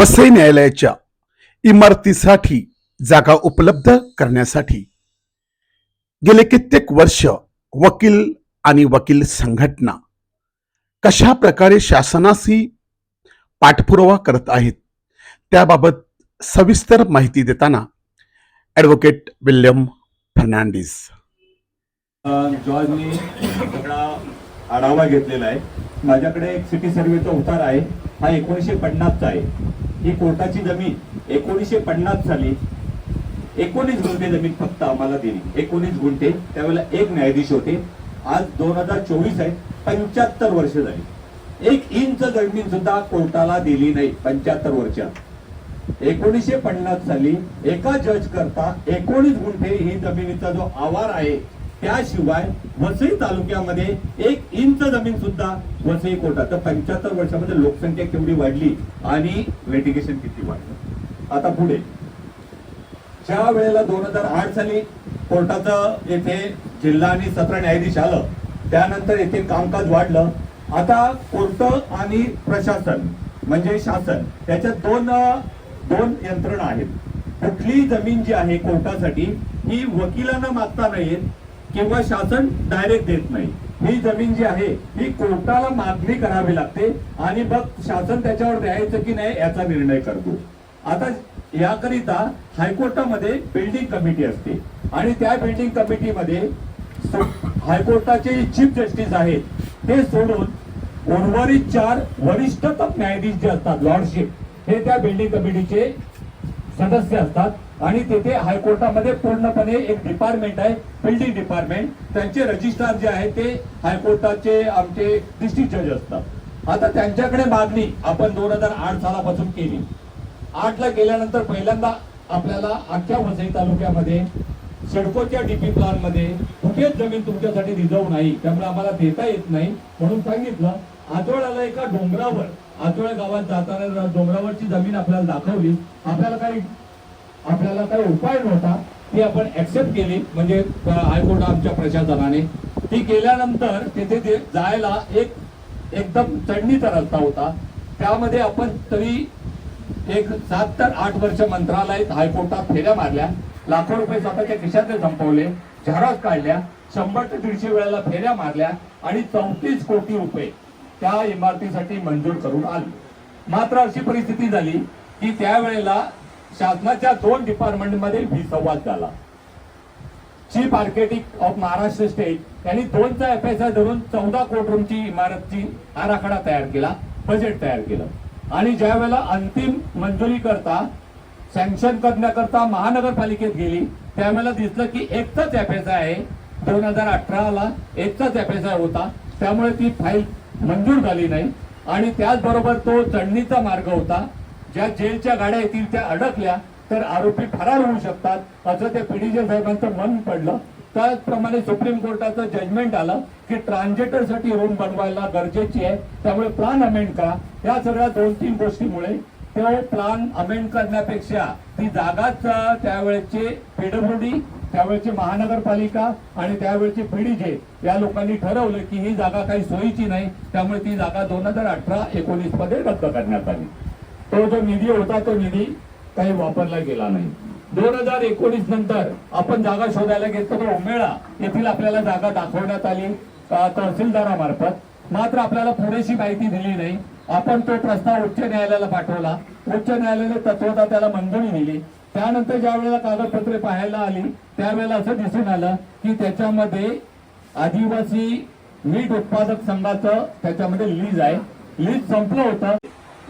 वसई न्यायालयाच्या इमारतीसाठी जागा उपलब्ध करण्यासाठी गेले कित्येक वर्ष वकील आणि वकील संघटना कशा प्रकारे शासनाशी पाठपुरावा करत आहेत त्याबाबत सविस्तर माहिती देताना ॲडव्होकेट विल्यम फर्नांडिस. जॉर्जनी सगळा आढावा घेतलेला आहे माझ्याकडे एक सिटी सर्व्हेचा उतार आहे हा एकोणीसशे पन्नासचा आहे. ही कोर्टाची जमीन एकोणीसशे पन्नास साली एकोणीस गुंठे जमीन फक्त आम्हाला दिली. एकोणीस गुंठे त्यावेळेला एक न्यायाधीश होते. आज दोन हजार चोवीस आहे पंच्याहत्तर वर्ष झाली. एक इंच जमीन सुद्धा कोर्टाला दिली नाही पंच्याहत्तर वर्षात. एकोणीसशे पन्नास साली एका जज करता एकोणीस गुंठे ही जमिनीचा जो आवार आहे त्याशिवाय वसई तालुक्यामध्ये एक इंच जमीन सुद्धा वसई कोटा तर पंच्याहत्तर वर्षामध्ये लोकसंख्या केवढी वाढली आणि वेटिगेशन किती वाढलं? आता पुढे. ज्या वेळेला दोन हजार आठ साली कोर्टाचं येथे जिल्हा आणि सत्र न्यायाधीश आलं त्यानंतर येथे कामकाज वाढलं आता कोर्ट आणि प्रशासन म्हणजे शासन त्याच्यात दोन दोन यंत्रणा आहेत. कुठली जमीन जी आहे कोर्टासाठी ही वकिलांना मागता नाही किंवा शासन डायरेक्ट देत नाही. ही जमीन जी आहे ही कोर्टाला मागणी करावी लागते आणि मग शासन त्याच्यावर द्यायचं की नाही याचा निर्णय करतो. आता याकरिता हायकोर्टामध्ये बिल्डिंग कमिटी असते. आणि त्या बिल्डिंग कमिटीमध्ये हायकोर्टाचे चीफ जस्टिस आहेत ते सोडून उर्वरित चार वरिष्ठतम न्यायाधीश जे असतात लॉर्डशिप हे त्या बिल्डिंग कमिटीचे सदस्य असतात. आणि तेथे हायकोर्टामध्ये पूर्णपणे एक डिपार्टमेंट आहे बिल्डिंग डिपार्टमेंट त्यांचे रजिस्ट्रार जे आहे ते हायकोर्टाचे आमचे डिस्ट्रिक्ट जज असतात. आता त्यांच्याकडे मागणी आपण दोन हजार आठ सालापासून केली. आठला गेल्यानंतर पहिल्यांदा आपल्याला अख्ख्या वसई तालुक्यामध्ये सिडकोच्या डीपी प्लॅनमध्ये कुठेच जमीन तुमच्यासाठी रिझर्व नाही त्यामुळे आम्हाला देता येत नाही म्हणून सांगितलं. आजोळाला एका डोंगरावर आजोळा गावात जाताना डोंगरावरची जमीन आपल्याला दाखवली. आपल्याला काही आपल्याला काही उपाय नव्हता. ती आपण ऍक्सेप्ट केली. म्हणजे हायकोर्ट आमच्या प्रशासनाने. ती केल्यानंतर तिथे ते जायला एक एकदम चढणीचा रस्ता होता. त्यामध्ये आपण तरी एक सात तर आठ वर्ष मंत्रालयात हायकोर्टात फेऱ्या मारल्या. लाखो रुपये स्वतःच्या खिशातले संपवले. झराज काढल्या. शंभर ते दीडशे वेळेला फेऱ्या मारल्या आणि चौतीस कोटी रुपये त्या इमारतीसाठी मंजूर करून आले. मात्र अशी परिस्थिती झाली की त्यावेळेला शासनाच्या दोन डिपार्टमेंटमध्ये विसंवाद झाला. Chief architect of Maharashtra state यांनी दोनचा एफ आय धरून चौदा कोटी रूमची इमारतची आराखडा तयार केला बजेट तयार केलं. आणि ज्या वेळेला अंतिम मंजुरी करता सँक्शन करण्याकरता महानगरपालिकेत गेली त्यावेळेला दिसलं की एकच एफ एस आय आहे. दोन हजार अठराला एकचाच एफ एस आय होता. त्यामुळे ती फाईल मंजूर झाली नाही. आणि त्याचबरोबर तो चढणीचा मार्ग होता. ज्या जेलच्या गाड्या येतील त्या अडकल्या तर आरोपी फरार होऊ शकतात असं त्या पीडीजे साहेबांचं मन पडलं. त्याचप्रमाणे सुप्रीम कोर्टाचं जजमेंट आलं की ट्रान्झिटरसाठी रूम बनवायला गरजेची आहे त्यामुळे प्लान अमेंड करा. या सगळ्या दोन तीन गोष्टीमुळे तो प्लान अमेंड करण्यापेक्षा ती जागाच त्यावेळेचे पीडब्ल्यूडी त्यावेळेची महानगरपालिका आणि त्यावेळची पीडीजे या लोकांनी ठरवलं की ही जागा काही सोयीची नाही त्यामुळे ती जागा दोन हजार अठरा एकोणीसमध्ये रद्द करण्यात आली. तो जो निधी होता तो निधी काही वापरला गेला नाही. दोन हजार एकोणीस नंतर आपण जागा शोधायला घेतो तो उमेळा येथील आपल्याला जागा दाखवण्यात आली तहसीलदारामार्फत. मात्र आपल्याला पुरेशी माहिती दिली नाही. आपण तो प्रस्ताव उच्च न्यायालयाला पाठवला. उच्च न्यायालयाने तत्वता त्याला मंजुरी दिली. त्यानंतर ज्या वेळेला कागदपत्रे पाहायला आली त्यावेळेला असं दिसून आलं की त्याच्यामध्ये आदिवासी मीठ उत्पादक संघाचं त्याच्यामध्ये लीज आहे. लीज संपलं होतं.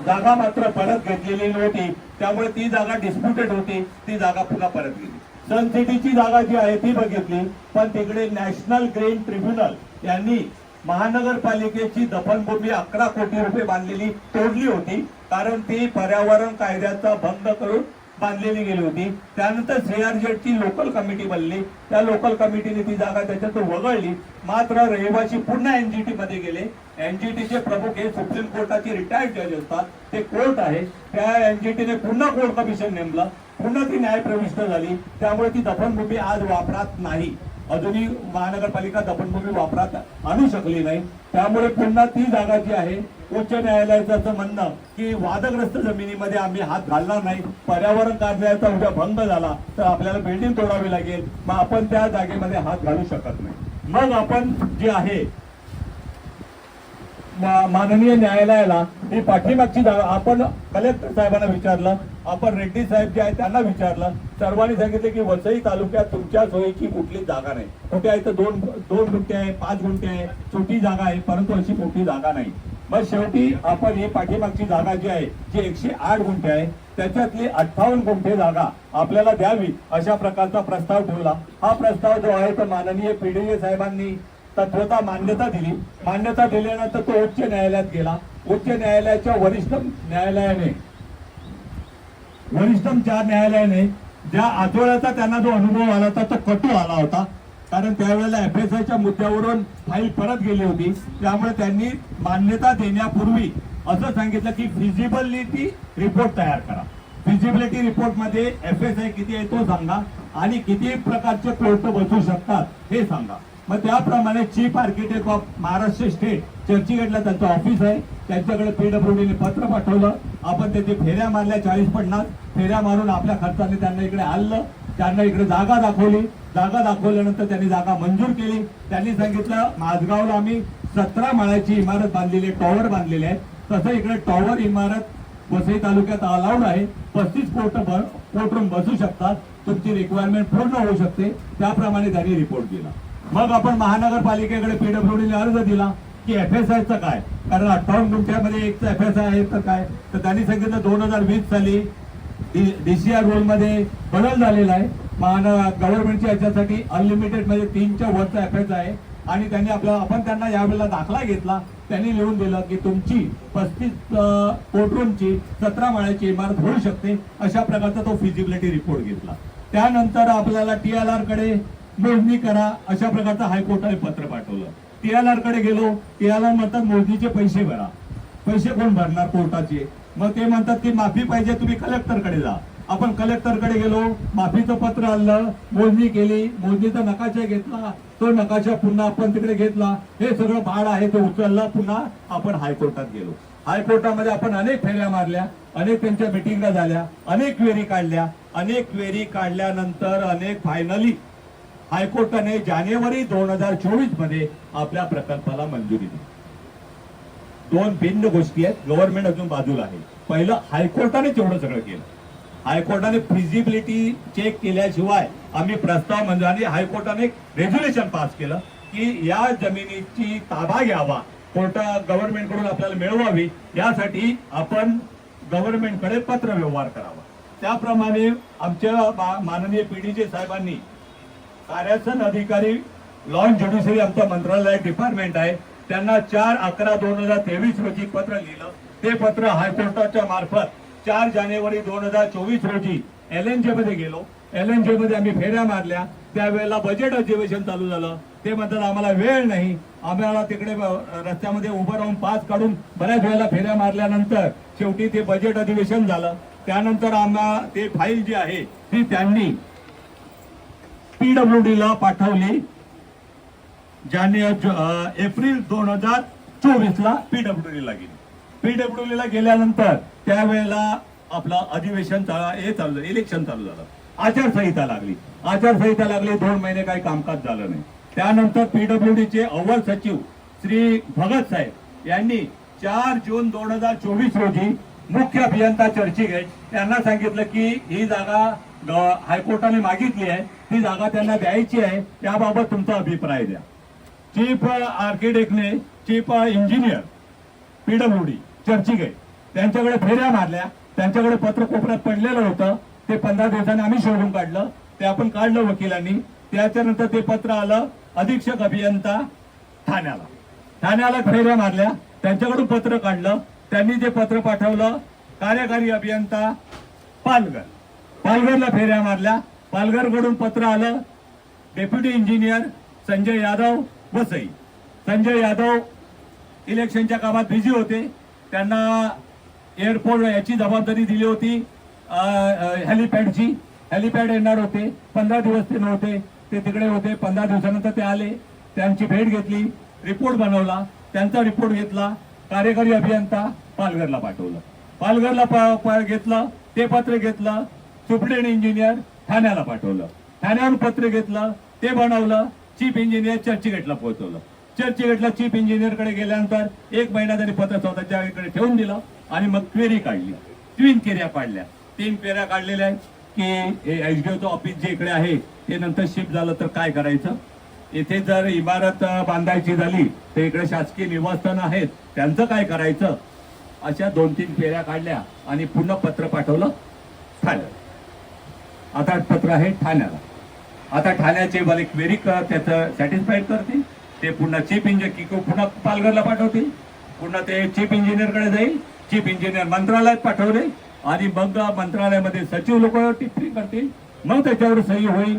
जागा मात्र परत घेतलेली नव्हती. त्यामुळे ती जागा डिस्प्युटेड होती. ती जागा पुन्हा परत गेली. सन सिटीची जागा जी आहे ती बघितली. पण तिकडे नॅशनल ग्रेन ट्रिब्युनल यांनी महानगरपालिकेची दफनभूमी अकरा कोटी रुपये बांधलेली तोडली होती. कारण ती पर्यावरण कायद्याचा भंग करून बांधलेली गेली होती. त्यानंतर सीआरजेडची लोकल कमिटी बनली. त्या लोकल कमिटीने ती जागा त्याच्यातून वगळली. मात्र रहिवासी पुन्हा एनजीटी मध्ये गेले. एनजीटीचे प्रमुख हे सुप्रीम कोर्टाचे रिटायर्ड जज असतात. ते कोर्ट आहे. त्या एनजीटीने पुन्हा कोर्ट कमिशन नेमलं. पुन्हा ती न्याय प्रविष्ट झाली. त्यामुळे ती दफनभूमी आज वापरात नाही. अजूनही महानगरपालिका दफनभूमी वापरात आणू शकली नाही. त्यामुळे पुन्हा ती जागा जी आहे उच्च न्यायालयाचं म्हणणं की वादग्रस्त जमिनीमध्ये आम्ही हात घालणार नाही. पर्यावरण कार्यालयाचा उद्या भंग झाला तर आपल्याला बिल्डिंग तोडावी लागेल. मग आपण त्या जागेमध्ये हात घालू शकत नाही. मग आपण जे आहे माननीय न्यायालयाला ही पाठीमागची जागा आपण कलेक्टर साहेबांना विचारलं आपण रेड्डी साहेब जे आहेत त्यांना विचारलं सर्वांनी सांगितलं की वसई तालुक्यात तुमच्या सोयीची कुठलीच जागा नाही. कुठे आहे तर दोन दोन गुंठे आहे पाच गुंठे आहे छोटी जागा आहे परंतु अशी मोठी जागा नाही. मग शेवटी आपण ही पाठीमागची जागा जी आहे जी एकशे आठ गुंठे आहे त्याच्यातली अठ्ठावन्न गुंठे जागा आपल्याला द्यावी अशा प्रकारचा प्रस्ताव ठेवला. हा प्रस्ताव जो आहे तो माननीय पीडीए साहेबांनी तत्वता मान्यता दिली. मान्यता दिल्यानंतर तो उच्च न्यायालयात गेला. उच्च न्यायालयाच्या वरिष्ठ न्यायालयाने वरिष्ठ चार न्यायालयाने ज्या आठवड्याचा त्यांना जो अनुभव आला होता तो कटू आला होता. कारण त्यावेळेला एफ एस आयच्या मुद्द्यावरून फाईल परत गेली होती. त्यामुळे त्यांनी मान्यता देण्यापूर्वी असं सांगितलं की फिजिबिलिटी रिपोर्ट तयार करा. फिजिबिलिटी रिपोर्टमध्ये एफ एस आय किती आहे तो सांगा. आणि किती प्रकारचे कोर्ट बसू शकतात हे सांगा. मग त्याप्रमाणे chief architect of Maharashtra state चर्चगेटला त्यांचं ऑफिस आहे. त्यांच्याकडे पीडब्ल्यूडीने पत्र पाठवलं. आपण त्याचे फेऱ्या मारल्या चाळीस पन्नास फेऱ्या मारून आपल्या खर्चाने त्यांना इकडे आणलं. त्यांना इकडे जागा दाखवली. जागा दाखवल्यानंतर त्यांनी जागा मंजूर केली. त्यांनी सांगितलं माझगावला आम्ही सतरा माळ्याची इमारत बांधलेली आहे टॉवर बांधलेले आहे. तसं इकडे टॉवर इमारत वसई तालुक्यात अलाउड आहे. पस्तीस कोट कोर्ट रूम बसू शकतात. तुमची रिक्वायरमेंट पूर्ण होऊ शकते. त्याप्रमाणे त्यांनी रिपोर्ट दिला मग आपण महानगरपालिकेकडे पीडब्ल्यूडीने अर्ज दिला की एफ एस आयचं काय? कारण अठ्ठावन्न गुंठ्यामध्ये एक एफ एस आय आहे तर काय? तर त्यांनी सांगितलं दोन हजार वीस साली डीसीआर रोलमध्ये बदल झालेला आहे. महानगर गव्हर्नमेंटच्या याच्यासाठी अनलिमिटेड म्हणजे तीनच्या वरचा एफ एस आहे. आणि त्यांनी आपला आपण त्यांना यावेळेला दाखला घेतला. त्यांनी लिहून दिलं की तुमची पस्तीस कोर्टरूमची सतरा माळ्याची इमारत होऊ शकते. अशा प्रकारचा तो फिजिबिलिटी रिपोर्ट घेतला. त्यानंतर आपल्याला टी एल आरकडे मोजणी करा. अशा प्रकारचं हायकोर्टाने पत्र पाठवलं. टी आरकडे गेलो. टी आर म्हणतात मोजणीचे पैसे भरा. पैसे कोण भरणार कोर्टाचे? मग ते म्हणतात की माफी पाहिजे तुम्ही कलेक्टरकडे जा. आपण कलेक्टरकडे गेलो. माफीचं पत्र आणलं. मोजणी केली. मोजणीचा नकाशा घेतला. तो नकाशा पुन्हा आपण तिकडे घेतला. हे सगळं भाड आहे ते उचललं. पुन्हा आपण हायकोर्टात गेलो. हायकोर्टामध्ये आपण अनेक फेऱ्या मारल्या. अनेक त्यांच्या मिटिंगा झाल्या. अनेक क्वेरी काढल्या. अनेक क्वेरी काढल्यानंतर अनेक फायनली हायकोर्टाने जानेवारी दोन हजार चोवीसमध्ये आपल्या प्रकल्पाला मंजुरी दिली. दोन भिन्न गोष्टी आहेत. गव्हर्नमेंट अजून बाजूला आहे. पहिलं हायकोर्टाने तेवढं सगळं केलं. हायकोर्टाने फिजिबिलिटी चेक केल्याशिवाय आम्ही प्रस्ताव म्हणजे आणि हायकोर्टाने रेझोल्युशन पास केलं की या जमिनीची ताबा घ्यावा. कोर्ट गव्हर्नमेंटकडून आपल्याला मिळवावी. यासाठी आपण गव्हर्नमेंटकडे पत्र व्यवहार करावा. त्याप्रमाणे आमच्या माननीय पीडीजे साहेबांनी कार्यासन अधिकारी लॉ अँड ज्युडिशरी आमचं मंत्रालय डिपार्टमेंट आहे. त्यांना चार अकरा दोन हजार तेवीस रोजी पत्र लिहिलं. ते पत्र हायकोर्टाच्या मार्फत चार जानेवारी दोन हजार चोवीस रोजी एल एन जे मध्ये गेलो. एल एन जे मध्ये आम्ही फेऱ्या मारल्या. त्यावेळेला बजेट अधिवेशन चालू झालं. ते म्हणतात आम्हाला वेळ नाही. आम्हाला तिकडे रस्त्यामध्ये उभं राहून पास काढून बऱ्याच वेळेला फेऱ्या मारल्यानंतर शेवटी ते बजेट अधिवेशन झालं. त्यानंतर आम्हाला ते फाईल जी आहे ती त्यांनी पीडब्ल्यूडी ला पाठवली ज्याने एप्रिल दोन हजार चोवीस ला पीडब्ल्यूडी ला गेली. पीडब्ल्यूडी ला गेल्यानंतर त्यावेळेला आपला अधिवेशन हे चालू इलेक्शन चालू झालं. आचारसंहिता लागली. आचारसंहिता लागली दोन महिने काही कामकाज झालं नाही. त्यानंतर पीडब्ल्यू चे अव्वल सचिव श्री भगत साहेब यांनी चार जून दोन हजार चोवीस रोजी मुख्य अभियंता चर्चगेट त्यांना सांगितलं की ही जागा हायकोर्टाने मागितली आहे. ती जागा त्यांना द्यायची आहे. त्याबाबत तुमचा अभिप्राय द्या. चीफ आर्किटेक्टने चीफ इंजिनियर पीडब्ल्यूडी चर्चगेट त्यांच्याकडे फेऱ्या मारल्या. त्यांच्याकडे पत्र कोपऱ्यात पडलेलं होतं. ते पंधरा दिवसांनी आम्ही शोधून काढलं. ते आपण काढलं वकिलांनी. त्याच्यानंतर ते पत्र आलं. अधीक्षक अभियंता ठाण्याला. ठाण्याला फेऱ्या मारल्या. त्यांच्याकडून पत्र काढलं. त्यांनी जे पत्र पाठवलं कार्यकारी अभियंता पालघर. पालघरला फेऱ्या मारल्या. पालघरकडून पत्र आलं. Deputy engineer Sanjay Yadav Vasai. Sanjay Yadav इलेक्शनच्या कामात बिझी होते. त्यांना एअरपोर्ट याची जबाबदारी दिली होती हेलिपॅडची. हेलिपॅड येणार होते. पंधरा दिवस ते नव्हते. ते तिकडे होते. पंधरा दिवसानंतर ते आले. त्यांची भेट घेतली. रिपोर्ट बनवला. त्यांचा रिपोर्ट घेतला. कार्यकारी अभियंता पालघरला पाठवलं. पालघरला पा- पा- घेतलं. ते पत्र घेतलं. सुप्रिटेंड इंजिनियर ठाण्याला पाठवलं. ठाण्यावर पत्र घेतलं ते बनवलं चीफ इंजिनियर चर्चगेटला पोहोचवलं. चर्चगेटला चीफ इंजिनियरकडे गेल्यानंतर एक महिना त्यांनी पत्र स्वतःच्या इकडे ठेवून दिलं आणि मग क्वेरी काढली. तीन केऱ्या काढल्या. तीन पेऱ्या काढलेल्या आहेत की एचडीओचं ऑफिस जे इकडे आहे ते नंतर शिफ्ट झालं तर काय करायचं? इथे जर इमारत बांधायची झाली तर इकडे शासकीय निवासस्थान आहेत त्यांचं काय करायचं? अशा दोन तीन फेऱ्या काढल्या आणि पुन्हा पत्र पाठवलं झालं आता पत्र आहे ठाण्याला. आता ठाण्याचे मला क्वेरी कर त्याचं सॅटिस्फाईड करतील. ते पुन्हा चीफ इंजिनियर पुन्हा पालघरला पाठवतील. पुन्हा ते चीफ इंजिनियरकडे जाईल. चीफ इंजिनियर मंत्रालयात पाठवले. आणि मग मंत्रालयामध्ये सचिव लोक टिप्पणी करतील. मग त्याच्यावर सही होईल.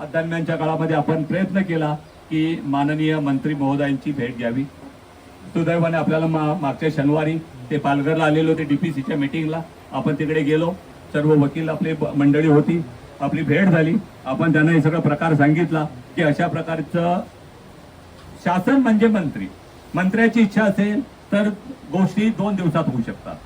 दरम्यानच्या काळामध्ये आपण प्रयत्न केला की माननीय मंत्री महोदयांची भेट घ्यावी. सुदैवाने आपल्याला मा- मागच्या शनिवारी ते पालघरला आलेलो होते डीपीसीच्या मिटिंगला आपण तिकडे गेलो. सर्व वकील आपली मंडळी होती आपली भेट झाली. आपण त्यांना हे सगळं प्रकार सांगितला की अशा प्रकारचं शासन म्हणजे मंत्री. मंत्र्याची इच्छा असेल तर गोष्टी दोन दिवसात होऊ शकतात.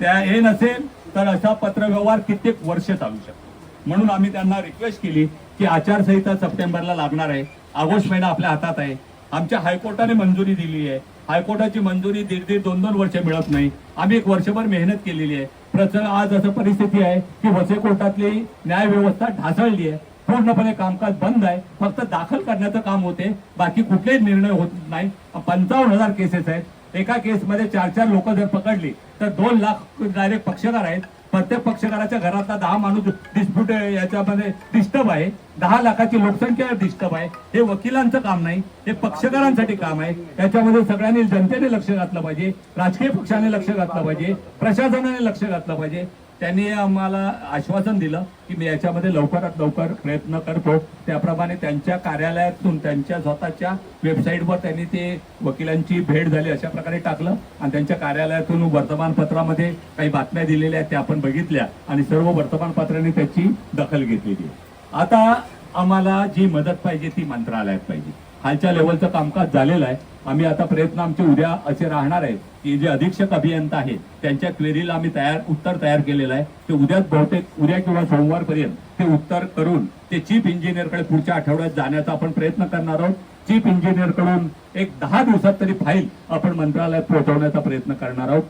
त्या हे नसेल तर असा पत्रव्यवहार कित्येक वर्ष चालू शकतो. म्हणून आम्ही त्यांना रिक्वेस्ट केली की आचारसंहिता सप्टेंबरला लागणार आहे. ऑगस्ट महिना आपल्या हातात आहे. आमच्या हायकोर्टाने मंजुरी दिली आहे. हायकोर्टाची मंजुरी दीड दीड दोन दोन वर्ष मिळत नाही. आम्ही एक वर्षभर मेहनत केलेली आहे. प्रचंड आज असं परिस्थिती आहे की वसे कोर्टातली न्याय व्यवस्था ढासळली आहे. पूर्णपणे कामकाज बंद आहे. फक्त दाखल करण्याचं काम होते. बाकी कुठलेही निर्णय होत नाही. पंचावन्न हजार केसेस आहेत. एका केसमध्ये चार चार लोक जर पकडली तर दोन लाख डायरेक्ट पक्षकार आहेत. प्रत्येक पक्षकाराच्या घरातला दहा माणूस डिस्प्यूट याच्यामध्ये डिस्टर्ब आहे. दहा लाखाची लोकसंख्या डिस्टर्ब आहे. हे वकिलांचं काम नाही हे पक्षकारांसाठी काम आहे. त्याच्यामध्ये सगळ्यांनी जनतेने लक्ष घातलं पाहिजे राजकीय पक्षाने लक्ष घातलं पाहिजे प्रशासनाने लक्ष घातलं पाहिजे. त्यांनी आम्हाला आश्वासन दिलं की मी याच्यामध्ये लवकरात लवकर प्रयत्न करतो. त्याप्रमाणे त्यांच्या कार्यालयातून त्यांच्या स्वतःच्या वेबसाईटवर त्यांनी ते वकिलांची भेट झाली अशा प्रकारे टाकलं. आणि त्यांच्या कार्यालयातून वर्तमानपत्रामध्ये काही बातम्या दिलेल्या आहेत त्या आपण बघितल्या आणि सर्व वर्तमानपत्रांनी त्याची दखल घेतलेली आता आम्हाला जी मदत पाहिजे ती मंत्रालयात पाहिजे. खालच्या लेवलचं कामकाज झालेलं आहे. आम्ही आता प्रयत्न आमचे उद्या असे राहणार आहेत की जे अधीक्षक अभियंता आहेत त्यांच्या क्वेरीला आम्ही तयार उत्तर तयार केलेलं आहे. ते उद्याच बहुतेक उद्या किंवा सोमवारपर्यंत ते उत्तर करून ते चीफ इंजिनियरकडे पुढच्या आठवड्यात जाण्याचा आपण प्रयत्न करणार आहोत. चीफ इंजिनियरकडून एक दहा दिवसात तरी फाईल आपण मंत्रालयात पोहोचवण्याचा प्रयत्न करणार आहोत.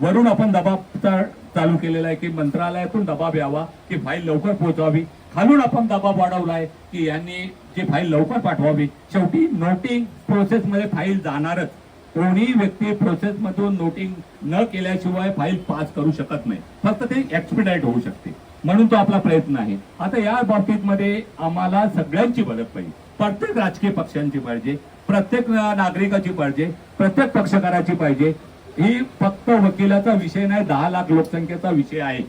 वरून आपण दबाव चालू केलेला आहे की मंत्रालयातून दबाव यावा की फाईल लवकर पोहोचवावी. खालून आपण दबाव वाढवलाय की यांनी जी फाईल लवकर पाठवावी शेवटी नोटिंग प्रोसेस मध्ये फाईल जाणारच. कोणी व्यक्ती प्रोसेस मधून नोटिंग न केल्याशिवाय फाईल पास करू शकत नाही. फक्त ते एक्सपिडाईट होऊ शकते. म्हणून तो आपला प्रयत्न आहे. आता या बाबतीत मध्ये आम्हाला सगळ्यांची मदत पाहिजे. प्रत्येक राजकीय पक्षांची पाहिजे. प्रत्येक नागरिकाची पाहिजे. प्रत्येक पक्षकाराची पाहिजे. ही फक्त वकिलाचा विषय नाही दहा लाख लोकसंख्येचा विषय आहे.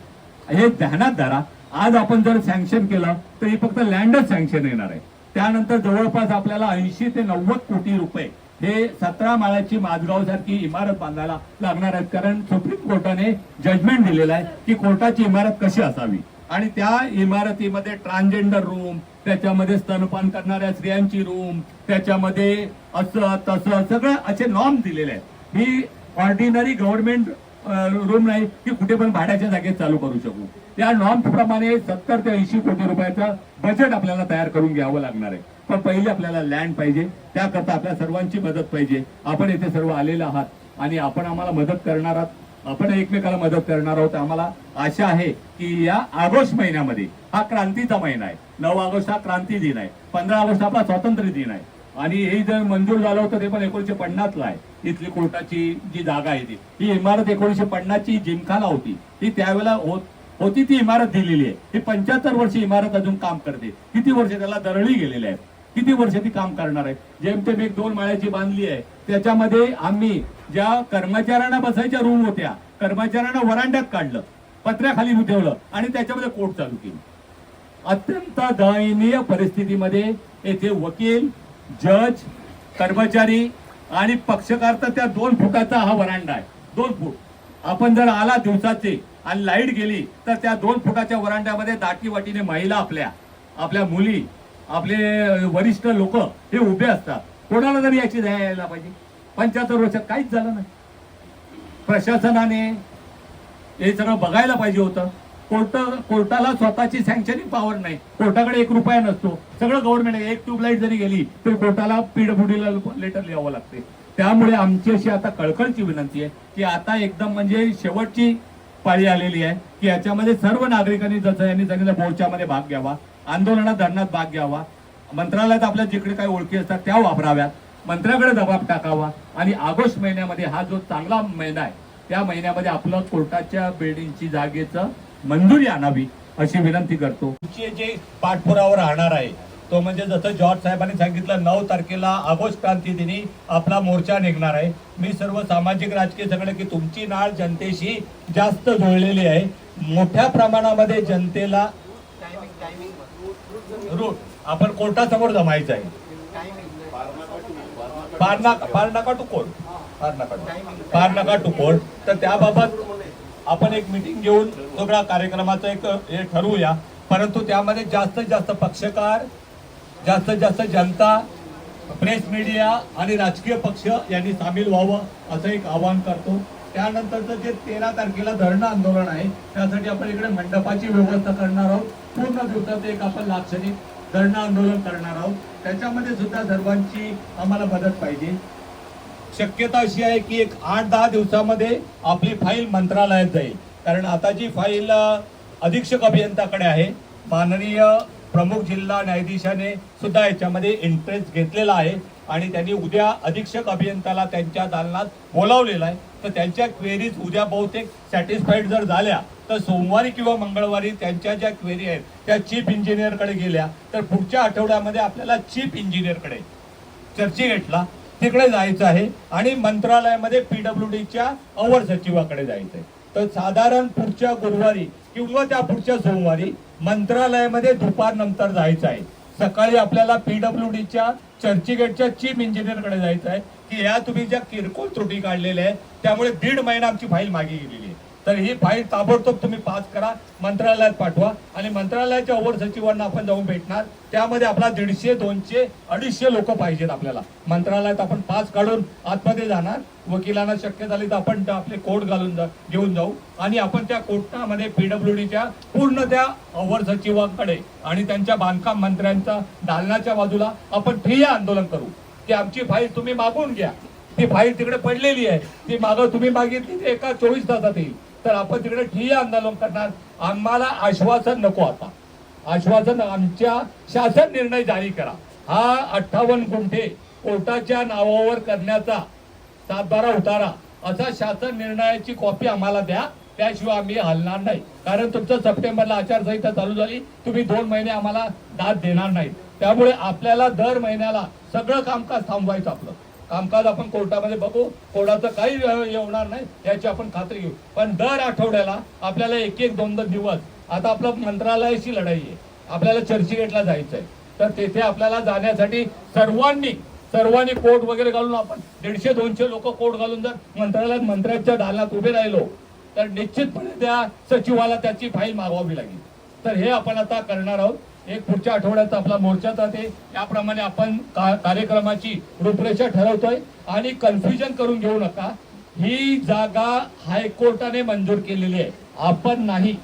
हे ध्यानात धरा. आज आपण जर सँक्शन केलं तर हे फक्त लँडच सँक्शन येणार आहे. त्यानंतर जवळपास आपल्याला ऐंशी ते नव्वद कोटी रुपये हे सतरा माळ्याची माजगाव सारखी इमारत बांधायला लागणार आहेत. कारण सुप्रीम कोर्टाने जजमेंट दिलेलं आहे की कोर्टाची इमारत कशी असावी. आणि त्या इमारतीमध्ये ट्रान्सजेंडर रूम त्याच्यामध्ये स्तनपान करणाऱ्या स्त्रियांची रूम त्याच्यामध्ये असं तसं सगळं असे नॉर्म दिलेले आहेत. ही ऑर्डिनरी गव्हर्नमेंट रूम नाही की कुठे पण भाड्याच्या जागेत चालू करू शकू. त्या नॉर्म प्रमाणे सत्तर ते ऐंशी कोटी रुपयाचं बजेट आपल्याला तयार करून घ्यावं लागणार आहे. पण पहिले आपल्याला लँड पाहिजे त्याकरता आपल्या सर्वांची मदत पाहिजे. आपण येथे सर्व आलेले आहात आणि आपण आम्हाला मदत करणार आहात. आपण एकमेकाला मदत करणार आहोत. आम्हाला आशा आहे की या ऑगस्ट महिन्यामध्ये हा क्रांतीचा महिना आहे. नऊ ऑगस्ट हा क्रांती दिन आहे. पंधरा ऑगस्ट आपला स्वातंत्र्य दिन आहे. आणि हे जर मंजूर झालं होतं ते पण एकोणीशे पन्नासला आहे. इथली कोर्टाची जी जागा आहे ती. ही इमारत एकोणीशे पन्नासची जिमखाना होती ही त्यावेळेला होत होती ती इमारत दिलेली आहे. ही पंच्याहत्तर वर्ष इमारत अजून काम करते. किती वर्ष त्याला दरळी गेलेले आहेत? किती वर्ष ती काम करणार आहे? जेमतेम एक दोन माळ्याची बांधली आहे. त्याच्यामध्ये आम्ही ज्या कर्मचाऱ्यांना बसायच्या रूम होत्या कर्मचाऱ्यांना वरांड्यात काढलं पत्र्याखाली ठेवलं आणि त्याच्यामध्ये कोर्ट चालू केली. अत्यंत दयनीय परिस्थितीमध्ये येथे वकील जज कर्मचारी आणि पक्षकार तर त्या दोन फुटाचा हा वरांडा आहे. दोन फूट. आपण जर आला दिवसाचे आणि लाइट गेली तर त्या दोन फुटाच्या वरांड्यामध्ये दाटी वाटीने महिला आपल्या आपल्या मुली आपले वरिष्ठ लोक हे उभे असतात. कोणाला तरी याची दया यायला पाहिजे? पंच्याहत्तर वर्षात काहीच झालं नाही. प्रशासनाने हे सगळं बघायला पाहिजे होतं. कोर्ट कोर्टाला स्वतःची सँक्शनिंग पॉवर नाही. कोर्टाकडे एक रुपया नसतो. सगळं गव्हर्नमेंट एक ट्यूबलाईट जरी गेली तरी कोर्टाला पीडब्ल्यूडीला लेटर लिहावं लागते. त्यामुळे आमची अशी आता कळकळची विनंती आहे की आता एकदम म्हणजे शेवटची पाळी आलेली आहे की याच्यामध्ये सर्व नागरिकांनी जसं यांनी सांगितलं मोर्चामध्ये भाग घ्यावा आंदोलनात धरणात भाग घ्यावा मंत्रालयात आपल्या जिकडे काही ओळखी असतात त्या वापराव्यात मंत्र्याकडे जबाब टाकावा आणि ऑगस्ट महिन्यामध्ये हा जो चांगला महिना आहे त्या महिन्यामध्ये आपलं कोर्टाच्या बिल्डिंगची जागेचं मंजुरी आणावी अशी विनंती करतो. तुमची जे पाठपुरावर राहणार आहे तो म्हणजे जसं जॉर्ज साहेबांनी सांगितलं नऊ तारखेला ऑगस्ट क्रांती दिनी आपला मोर्चा निघणार आहे. मी सर्व सामाजिक राजकीय सगळे की तुमची नाळ जनतेशी जास्त जुळलेली आहे. मोठ्या प्रमाणामध्ये जनतेला रूट आपण कोर्टासमोर जमायचं आहे. Parnaka Parnaka to court. Parnaka Parnaka to court. तर त्याबाबत आपण एक मिटिंग घेऊन सगळ्या कार्यक्रमाचं एक हे ठरवूया. परंतु त्यामध्ये जास्तीत जास्त पक्षकार जास्तीत जास्त जनता प्रेस मीडिया आणि राजकीय पक्ष यांनी सामील व्हावं असं एक आवाहन करतो. त्यानंतरचं जे तेरा तारखेला धरणं आंदोलन आहे त्यासाठी आपण इकडे मंडपाची व्यवस्था करणार आहोत. पूर्ण दिवसात एक आपण लाक्षणिक धरणं आंदोलन करणार आहोत. त्याच्यामध्ये सुद्धा सर्वांची आम्हाला मदत पाहिजे. शक्यता अशी आहे की एक आठ दहा दिवसामध्ये आपली फाईल मंत्रालयात जाईल. कारण आता जी फाईल अधीक्षक अभियंताकडे आहे माननीय प्रमुख जिल्हा न्यायाधीशाने सुद्धा याच्यामध्ये इंटरेस्ट घेतलेला आहे आणि त्यांनी उद्या अधीक्षक अभियंताला त्यांच्या दालनात बोलावलेला आहे. तर त्यांच्या क्वेरीज उद्या बहुतेक सॅटिस्फाईड जर झाल्या तर सोमवारी किंवा मंगळवारी त्यांच्या ज्या क्वेरी आहेत त्या चीफ इंजिनियरकडे गेल्या. तर पुढच्या आठवड्यामध्ये आपल्याला चीफ इंजिनियरकडे चर्चगेटला तिकडे जायचं आहे आणि मंत्रालयामध्ये पीडब्ल्यू डीच्या अवर सचिवाकडे जायचं आहे तर साधारण पुढच्या गुरुवारी किंवा त्या पुढच्या सोमवारी मंत्रालयामध्ये दुपारनंतर जायचं आहे. सकाळी आपल्याला पीडब्ल्यू डीच्या चर्चगेटच्या चीफ इंजिनियरकडे जायचं आहे की या तुम्ही ज्या किरकोळ त्रुटी काढलेल्या आहेत त्यामुळे दीड महिना आमची फाईल मागे गेलेली आहे. तर ही फाईल ताबडतोब तुम्ही पास करा मंत्रालयात पाठवा आणि मंत्रालयाच्या ओवर सचिवांना आपण जाऊन भेटणार. त्यामध्ये आपला दीडशे दोनशे अडीचशे लोक पाहिजेत आपल्याला. मंत्रालयात आपण पास काढून आतमध्ये जाणार. वकिलांना शक्य झाली तर आपण आपले कोर्ट घालून जा घेऊन जाऊ. आणि आपण त्या कोर्टामध्ये पीडब्ल्यू डीच्या पूर्ण त्या अवर सचिवांकडे आणि त्यांच्या बांधकाम मंत्र्यांच्या दालनाच्या बाजूला आपण ठिय्या आंदोलन करू. की आमची फाईल तुम्ही मागून घ्या. ती फाईल तिकडे पडलेली आहे. ती मागं तुम्ही मागितली ती एका चोवीस तासात येईल. तर आपण तिकडे ठीक आंदोलन करणार. आम्हाला आश्वासन नको आता. आश्वासन आमच्या शासन निर्णय जारी करा. हा अठ्ठावन्न गुंठे कोर्टाच्या नावावर करण्याचा सातबारा उतारा असा शासन निर्णयाची कॉपी आम्हाला द्या. त्याशिवाय आम्ही हलणार नाही. कारण तुमचं सप्टेंबरला आचारसंहिता चालू झाली. तुम्ही दोन महिने आम्हाला दाद देणार नाही त्यामुळे आपल्याला दर महिन्याला सगळं कामकाज थांबवायचं आपलं. कामकाज आपण कोर्टामध्ये बघू. कोर्टाचं काही येणार होणार नाही याची आपण खात्री घेऊ. पण दर आठवड्याला आपल्याला एक एक दोन दोन दिवस आता आपलं मंत्रालयाची लढाई आहे. आपल्याला चर्चगेटला जायचं आहे तर तेथे आपल्याला जाण्यासाठी सर्वांनी सर्वांनी कोट वगैरे घालून आपण दीडशे दोनशे लोक कोट घालून जर मंत्रालयात मंत्र्यांच्या दालनात उभे राहिलो तर निश्चितपणे त्या सचिवाला त्याची फाईल मागवावी लागेल. तर हे आपण आता करणार आहोत. एक पुढच्या आठवड्यात आपला मोर्चा जाते. याप्रमाणे आपण का- कार्यक्रमाची रूपरेषा ठरवतोय. आणि कन्फ्युजन करून घेऊ नका. ही जागा हायकोर्टाने मंजूर केलेली आहे. आपण नाही.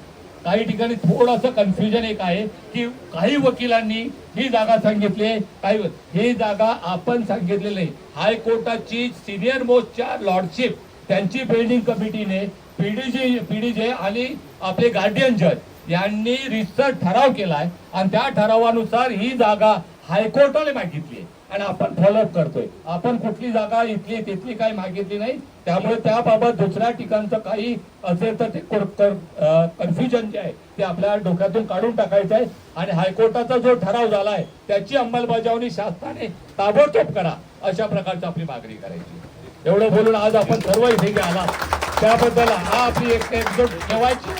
काही ठिकाणी थोडंसं कन्फ्युजन एक आहे की काही वकिलांनी ही जागा सांगितली आहे. काही ही जागा आपण सांगितलेली नाही. हायकोर्टाची सिनियर मोस्टच्या लॉर्डशिप त्यांची बिल्डिंग कमिटीने पीडीजी पीडीजे आणि आपले गार्डियन जज यांनी रिसर्च ठराव केलाय आणि त्या ठरावानुसार ही जागा हायकोर्टाने मागितली आहे. आणि आपण फॉलोअप करतोय. आपण कुठली जागा इथली तिथली काही मागितली नाही. त्यामुळे त्याबाबत दुसऱ्या ठिकाणचं काही असेल तर ते कन्फ्युजन जे आहे ते आपल्या डोक्यातून काढून टाकायचं आहे. आणि हायकोर्टाचा जो ठराव झाला आहे त्याची अंमलबजावणी शासनाने ताबडतोब करा अशा प्रकारची आपली मागणी करायची एवढं बोलून आज आपण सर्व इथे आला. त्याबद्दल हा आपली एक एकजूट ठेवायची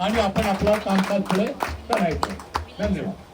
आणि आपण आपलं कामकाज पुढे करायचं. धन्यवाद.